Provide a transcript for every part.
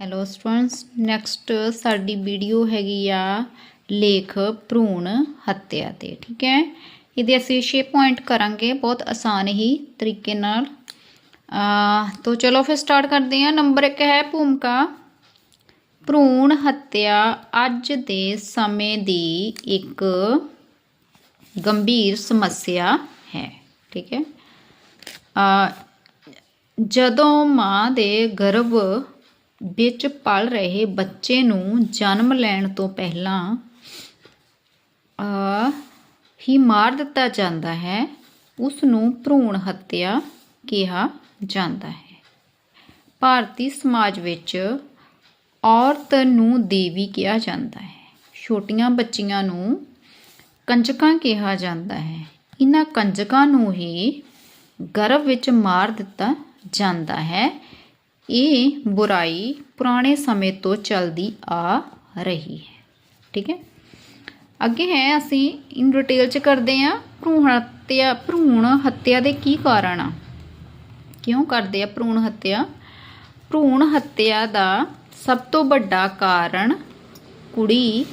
Hello students next ਸਾਡੀ video ਹੈਗੀ ਆ ਲੇਖ ਭਰੂਣ ਹੱਤਿਆ ਤੇ, ਠੀਕ ਹੈ? ਇਹਦੇ ਅਸੀਂ 6 ਪੁਆਇੰਟ ਕਰਾਂਗੇ, ਬਹੁਤ ਆਸਾਨ ਹੀ ਤਰੀਕੇ ਨਾਲ। ਤੋ ਚਲੋ ਫਿਰ ਸਟਾਰਟ ਕਰਦੇ ਹਾਂ। ਨੰਬਰ 1 ਹੈ ਭੂਮਿਕਾ। ਭਰੂਣ ਹੱਤਿਆ ਅੱਜ ਦੇ ਸਮੇਂ ਦੀ ਇੱਕ ਗੰਭੀਰ ਸਮੱਸਿਆ ਹੈ, ਠੀਕ ਹੈ? ਜਦੋਂ ਮਾਂ ਦੇ ਗਰਭ ਵਿੱਚ ਪਲ ਰਹੇ ਬੱਚੇ ਨੂੰ ਜਨਮ ਲੈਣ ਤੋਂ ਪਹਿਲਾਂ ਆ ਹੀ ਮਾਰ ਦਿੱਤਾ ਜਾਂਦਾ ਹੈ। ਉਸ ਨੂੰ ਭਰੂਣ ਹੱਤਿਆ ਕਿਹਾ ਜਾਂਦਾ ਹੈ। ਭਾਰਤੀ ਸਮਾਜ ਵਿੱਚ ਔਰਤ ਨੂੰ ਦੇਵੀ ਕਿਹਾ ਜਾਂਦਾ ਹੈ। ਛੋਟੀਆਂ ਬੱਚੀਆਂ ਨੂੰ ਕੰਜਕਾਂ ਕਿਹਾ ਜਾਂਦਾ ਹੈ। ਇਹਨਾਂ ਕੰਜਕਾਂ ਨੂੰ ਹੀ ਗਰਭ ਵਿੱਚ ਮਾਰ ਦਿੱਤਾ ਜਾਂਦਾ ਹੈ। ਇਹ ਬੁਰਾਈ ਪੁਰਾਣੇ ਸਮੇਂ ਤੋਂ ਚੱਲਦੀ ਆ ਰਹੀ ਹੈ। ਠੀਕ ਹੈ? ਅੱਗੇ ਹੈ, ਅਸੀਂ ਇਨ ਡਿਟੇਲ ਚ ਕਰਦੇ ਆ ਭਰੂਣ ਹੱਤਿਆ ਭਰੂਣ ਹੱਤਿਆ ਦੇ ਕੀ ਕਾਰਨ ਆ? ਕਿਉਂ ਕਰਦੇ ਆ ਭਰੂਣ ਹੱਤਿਆ? ਭਰੂਣ ਹੱਤਿਆ ਦਾ ਸਭ ਤੋਂ ਵੱਡਾ ਕਾਰਨ ਕੁੜੀ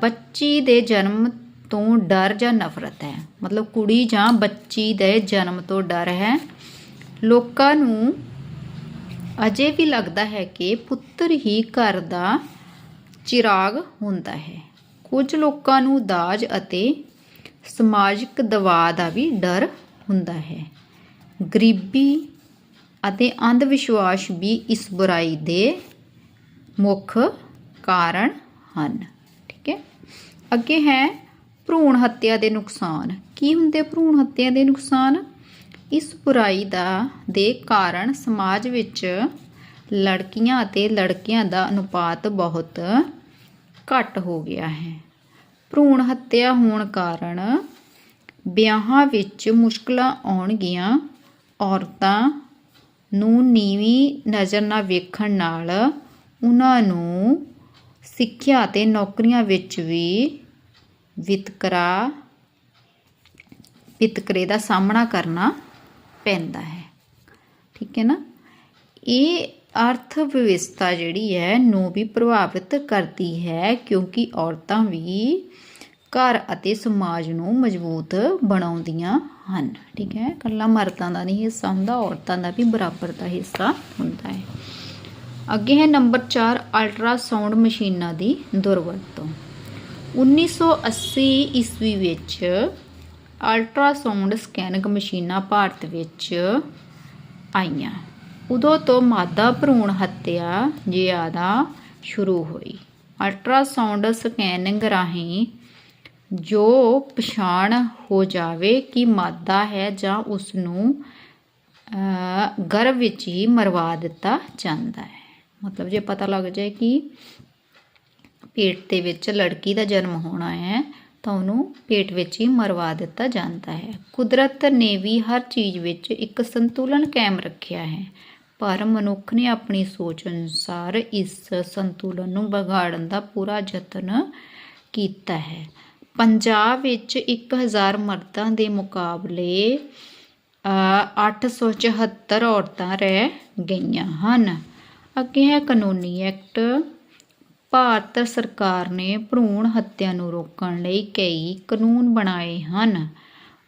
ਬੱਚੀ ਦੇ ਜਨਮ ਤੋਂ ਡਰ ਜਾਂ ਨਫ਼ਰਤ ਹੈ। ਮਤਲਬ ਕੁੜੀ ਜਾਂ ਬੱਚੀ ਦੇ ਜਨਮ ਤੋਂ ਡਰ ਹੈ। ਲੋਕਾਂ ਨੂੰ ਅਜੇ ਵੀ ਲੱਗਦਾ ਹੈ ਕਿ ਪੁੱਤਰ ਹੀ ਘਰ ਦਾ ਚਿਰਾਗ ਹੁੰਦਾ ਹੈ। ਕੁਝ ਲੋਕਾਂ ਨੂੰ ਦਾਜ ਅਤੇ ਸਮਾਜਿਕ ਦਬਾਅ ਦਾ ਵੀ ਡਰ ਹੁੰਦਾ ਹੈ। ਗਰੀਬੀ ਅਤੇ ਅੰਧ ਵਿਸ਼ਵਾਸ ਵੀ ਇਸ ਬੁਰਾਈ ਦੇ ਮੁੱਖ ਕਾਰਨ ਹਨ। ਠੀਕ ਹੈ। ਅੱਗੇ ਹੈ ਭਰੂਣ ਹੱਤਿਆ ਦੇ ਨੁਕਸਾਨ। ਕੀ ਹੁੰਦੇ ਭਰੂਣ ਹੱਤਿਆ ਦੇ ਨੁਕਸਾਨ? ਇਸ ਬੁਰਾਈ ਦਾ, ਦੇ ਕਾਰਨ ਸਮਾਜ ਵਿੱਚ ਲੜਕੀਆਂ ਅਤੇ ਲੜਕਿਆਂ ਦਾ ਅਨੁਪਾਤ ਬਹੁਤ ਘੱਟ ਹੋ ਗਿਆ ਹੈ। ਭਰੂਣ ਹੱਤਿਆ ਹੋਣ ਕਾਰਨ ਵਿਆਹਾਂ ਵਿੱਚ ਮੁਸ਼ਕਲਾਂ ਆਉਣਗੀਆਂ। ਔਰਤਾਂ ਨੂੰ ਨੀਵੀਂ ਨਜ਼ਰ ਨਾਲ ਵੇਖਣ ਨਾਲ ਉਹਨਾਂ ਨੂੰ ਸਿੱਖਿਆ ਅਤੇ ਨੌਕਰੀਆਂ ਵਿੱਚ ਵੀ ਵਿਤਕਰਾ, ਵਿਤਕਰੇ ਦਾ ਸਾਹਮਣਾ ਕਰਨਾ ਪੈਂਦਾ ਹੈ। ਠੀਕ ਹੈ ਨਾ? ਇਹ ਅਰਥ ਵਿਵਸਥਾ ਜਿਹੜੀ ਹੈ, ਨੂੰ ਵੀ ਪ੍ਰਭਾਵਿਤ ਕਰਦੀ ਹੈ ਕਿਉਂਕਿ ਔਰਤਾਂ ਵੀ ਘਰ ਅਤੇ ਸਮਾਜ ਨੂੰ ਮਜ਼ਬੂਤ ਬਣਾਉਂਦੀਆਂ ਹਨ। ਠੀਕ ਹੈ? ਇਕੱਲਾ ਮਰਦਾਂ ਦਾ ਨਹੀਂ ਹਿੱਸਾ ਹੁੰਦਾ ਔਰਤਾਂ ਦਾ ਵੀ ਬਰਾਬਰ ਦਾ ਹਿੱਸਾ ਹੁੰਦਾ ਹੈ। ਅੱਗੇ ਹੈ ਨੰਬਰ 4 ਅਲਟਰਾਸਾਊਂਡ ਮਸ਼ੀਨਾਂ ਦੀ ਦੁਰਵਰਤੋਂ। 1980 ਈਸਵੀ ਵਿੱਚ ਅਲਟਰਾਸਾਊਂਡ ਸਕੈਨਿੰਗ ਮਸ਼ੀਨਾਂ ਭਾਰਤ ਵਿੱਚ ਆਈਆਂ। ਉਦੋਂ ਤੋਂ ਮਾਦਾ ਭਰੂਣ ਹੱਤਿਆ ਜ਼ਿਆਦਾ ਸ਼ੁਰੂ ਹੋਈ। ਅਲਟਰਾਸਾਊਂਡ ਸਕੈਨਿੰਗ ਰਾਹੀਂ ਜੋ ਪਛਾਣ ਹੋ ਜਾਵੇ ਕਿ ਮਾਦਾ ਹੈ ਜਾਂ ਉਸ ਨੂੰ ਗਰਭ ਵਿੱਚ ਹੀ ਮਰਵਾ ਦਿੱਤਾ ਜਾਂਦਾ ਹੈ। ਮਤਲਬ ਜੇ ਪਤਾ ਲੱਗ ਜਾਏ ਕਿ ਪੇਟ ਦੇ ਵਿੱਚ ਲੜਕੀ ਦਾ ਜਨਮ ਹੋਣਾ ਹੈ ਤਾਂ ਉਹਨੂੰ ਪੇਟ ਵਿੱਚ ਹੀ ਮਰਵਾ ਦਿੱਤਾ ਜਾਂਦਾ ਹੈ। ਕੁਦਰਤ ਨੇ ਵੀ ਹਰ ਚੀਜ਼ ਵਿੱਚ ਇੱਕ ਸੰਤੁਲਨ ਕਾਇਮ ਰੱਖਿਆ ਹੈ। ਪਰ ਮਨੁੱਖ ਨੇ ਆਪਣੀ ਸੋਚ ਅਨੁਸਾਰ ਇਸ ਸੰਤੁਲਨ ਨੂੰ ਵਿਗਾੜਨ ਦਾ ਪੂਰਾ ਯਤਨ ਕੀਤਾ ਹੈ। ਪੰਜਾਬ ਵਿੱਚ 1000 ਮਰਦਾਂ ਦੇ ਮੁਕਾਬਲੇ ਅ, 874 ਔਰਤਾਂ ਰਹਿ ਗਈਆਂ ਹਨ। ਅੱਗੇ ਹੈ ਕਾਨੂੰਨੀ ਐਕਟ ਭਾਰਤ ਸਰਕਾਰ ਨੇ ਭਰੂਣ ਹੱਤਿਆ ਨੂੰ ਰੋਕਣ ਲਈ ਕਈ ਕਾਨੂੰਨ ਬਣਾਏ ਹਨ।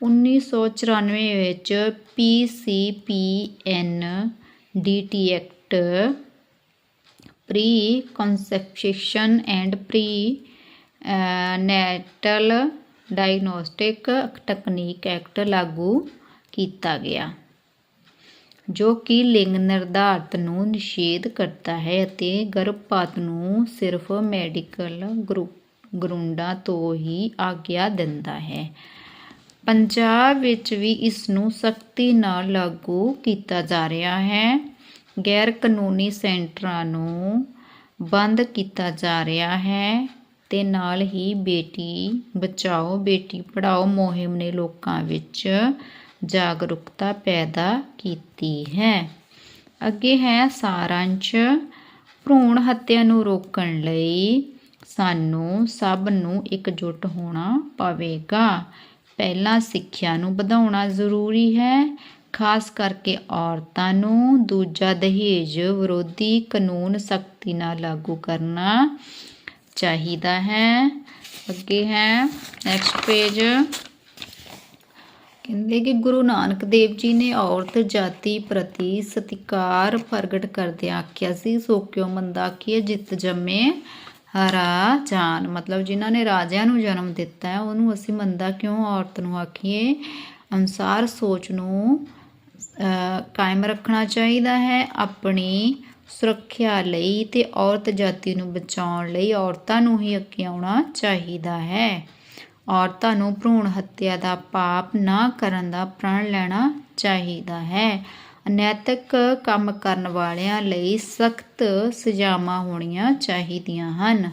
1994 ਵਿੱਚ PCPN DT act pre conception and pre natal diagnostic technique act ਲਾਗੂ ਕੀਤਾ ਗਿਆ। ਜੋ ਕਿ ਲਿੰਗ ਨਿਰਧਾਰਤ ਨੂੰ ਨਿਸ਼ੇਧ ਕਰਦਾ ਹੈ ਅਤੇ ਗਰਭਪਾਤ ਨੂੰ ਸਿਰਫ ਮੈਡੀਕਲ ਗਰੁੰਡਾਂ ਤੋਂ ਹੀ ਆਗਿਆ ਦਿੰਦਾ ਹੈ। ਪੰਜਾਬ ਵਿੱਚ ਵੀ ਇਸ ਨੂੰ ਸਖਤੀ ਨਾਲ ਲਾਗੂ ਕੀਤਾ ਜਾ ਰਿਹਾ ਹੈ। ਗੈਰ ਕਾਨੂੰਨੀ ਸੈਂਟਰਾਂ ਨੂੰ ਬੰਦ ਕੀਤਾ ਜਾ ਰਿਹਾ ਹੈ ਤੇ ਨਾਲ ਹੀ ਬੇਟੀ ਬਚਾਓ, ਬੇਟੀ ਪੜ੍ਹਾਓ ਮੁਹਿੰਮ ਨੇ ਲੋਕਾਂ ਵਿੱਚ ਜਾਗਰੂਕਤਾ ਪੈਦਾ ਕੀਤੀ ਹੈ। ਅੱਗੇ ਹੈ ਸਾਰਾਂਸ਼। ਭਰੂਣ ਹੱਤਿਆ ਨੂੰ ਰੋਕਣ ਲਈ ਸਾਨੂੰ ਸਭ ਨੂੰ ਇਕਜੁੱਟ ਹੋਣਾ ਪਵੇਗਾ। ਪਹਿਲਾਂ ਸਿੱਖਿਆ ਨੂੰ ਵਧਾਉਣਾ ਜ਼ਰੂਰੀ ਹੈ। ਖਾਸ ਕਰਕੇ ਔਰਤਾਂ ਨੂੰ ਦੂਜਾ ਦਹੇਜ ਵਿਰੋਧੀ ਕਾਨੂੰਨ ਸਖਤੀ ਨਾਲ ਲਾਗੂ ਕਰਨਾ ਚਾਹੀਦਾ ਹੈ। ਅੱਗੇ ਹੈ ਨੈਕਸਟ ਪੇਜ ਕਹਿੰਦੇ ਕਿ ਗੁਰੂ ਨਾਨਕ ਦੇਵ ਜੀ ਨੇ ਔਰਤ ਜਾਤੀ ਪ੍ਰਤੀ ਸਤਿਕਾਰ ਪ੍ਰਗਟ ਕਰਦਿਆਂ ਆਖਿਆ ਸੀ, ਸੋ ਕਿਉ ਮੰਦਾ ਕੀ ਜਿੱਤ ਜੰਮੇ ਹਰਾ ਜਾਨ। ਮਤਲਬ ਜਿਨ੍ਹਾਂ ਨੇ ਰਾਜਿਆਂ ਨੂੰ ਜਨਮ ਦਿੱਤਾ ਹੈ, ਉਹਨੂੰ ਅਸੀਂ ਮੰਦਾ ਕਿਉਂ ਔਰਤ ਨੂੰ ਆਖੀਏ? ਅਨੁਸਾਰ ਸੋਚ ਨੂੰ ਕਾਇਮ ਰੱਖਣਾ ਚਾਹੀਦਾ ਹੈ ਆਪਣੀ ਸੁਰੱਖਿਆ ਲਈ ਤੇ ਔਰਤ ਜਾਤੀ ਨੂੰ ਬਚਾਉਣ ਲਈ ਔਰਤਾਂ ਨੂੰ ਹੀ ਅੱਗੇ ਆਉਣਾ ਚਾਹੀਦਾ ਹੈ। ਔਰਤਾਂ ਨੂੰ ਭਰੂਣ ਹੱਤਿਆ ਦਾ ਪਾਪ ਨਾ ਕਰਨ ਦਾ ਪ੍ਰਣ ਲੈਣਾ ਚਾਹੀਦਾ ਹੈ। ਅਨੈਤਿਕ ਕੰਮ ਕਰਨ ਵਾਲਿਆਂ ਲਈ ਸਖਤ ਸਜ਼ਾਵਾਂ ਹੋਣੀਆਂ ਚਾਹੀਦੀਆਂ ਹਨ।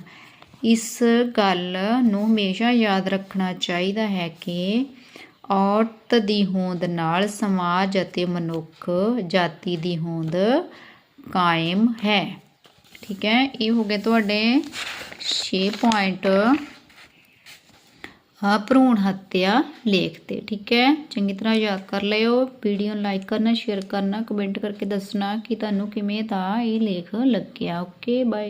ਇਸ ਗੱਲ ਨੂੰ ਹਮੇਸ਼ਾ ਯਾਦ ਰੱਖਣਾ ਚਾਹੀਦਾ ਹੈ ਕਿ ਔਰਤ ਦੀ ਹੋਂਦ ਨਾਲ ਸਮਾਜ ਅਤੇ ਮਨੁੱਖ, ਜਾਤੀ ਦੀ ਹੋਂਦ ਕਾਇਮ ਹੈ। ਠੀਕ ਹੈ, ਇਹ ਹੋ ਗਏ ਤੁਹਾਡੇ 6 ਪੁਆਇੰਟ ਹਾਂ, ਭਰੂਣ ਹੱਤਿਆ ਲੇਖ ਤੇ, ਠੀਕ ਹੈ? ਚੰਗੀ ਤਰ੍ਹਾਂ ਯਾਦ ਕਰ ਲਿਓ, ਵੀਡੀਓ ਨੂੰ ਲਾਈਕ ਕਰਨਾ ਸ਼ੇਅਰ ਕਰਨਾ ਕਮੈਂਟ ਕਰਕੇ ਦੱਸਣਾ ਕਿ ਤੁਹਾਨੂੰ ਕਿਵੇਂ ਦਾ ਇਹ ਲੇਖ ਲੱਗਿਆ। Okay bye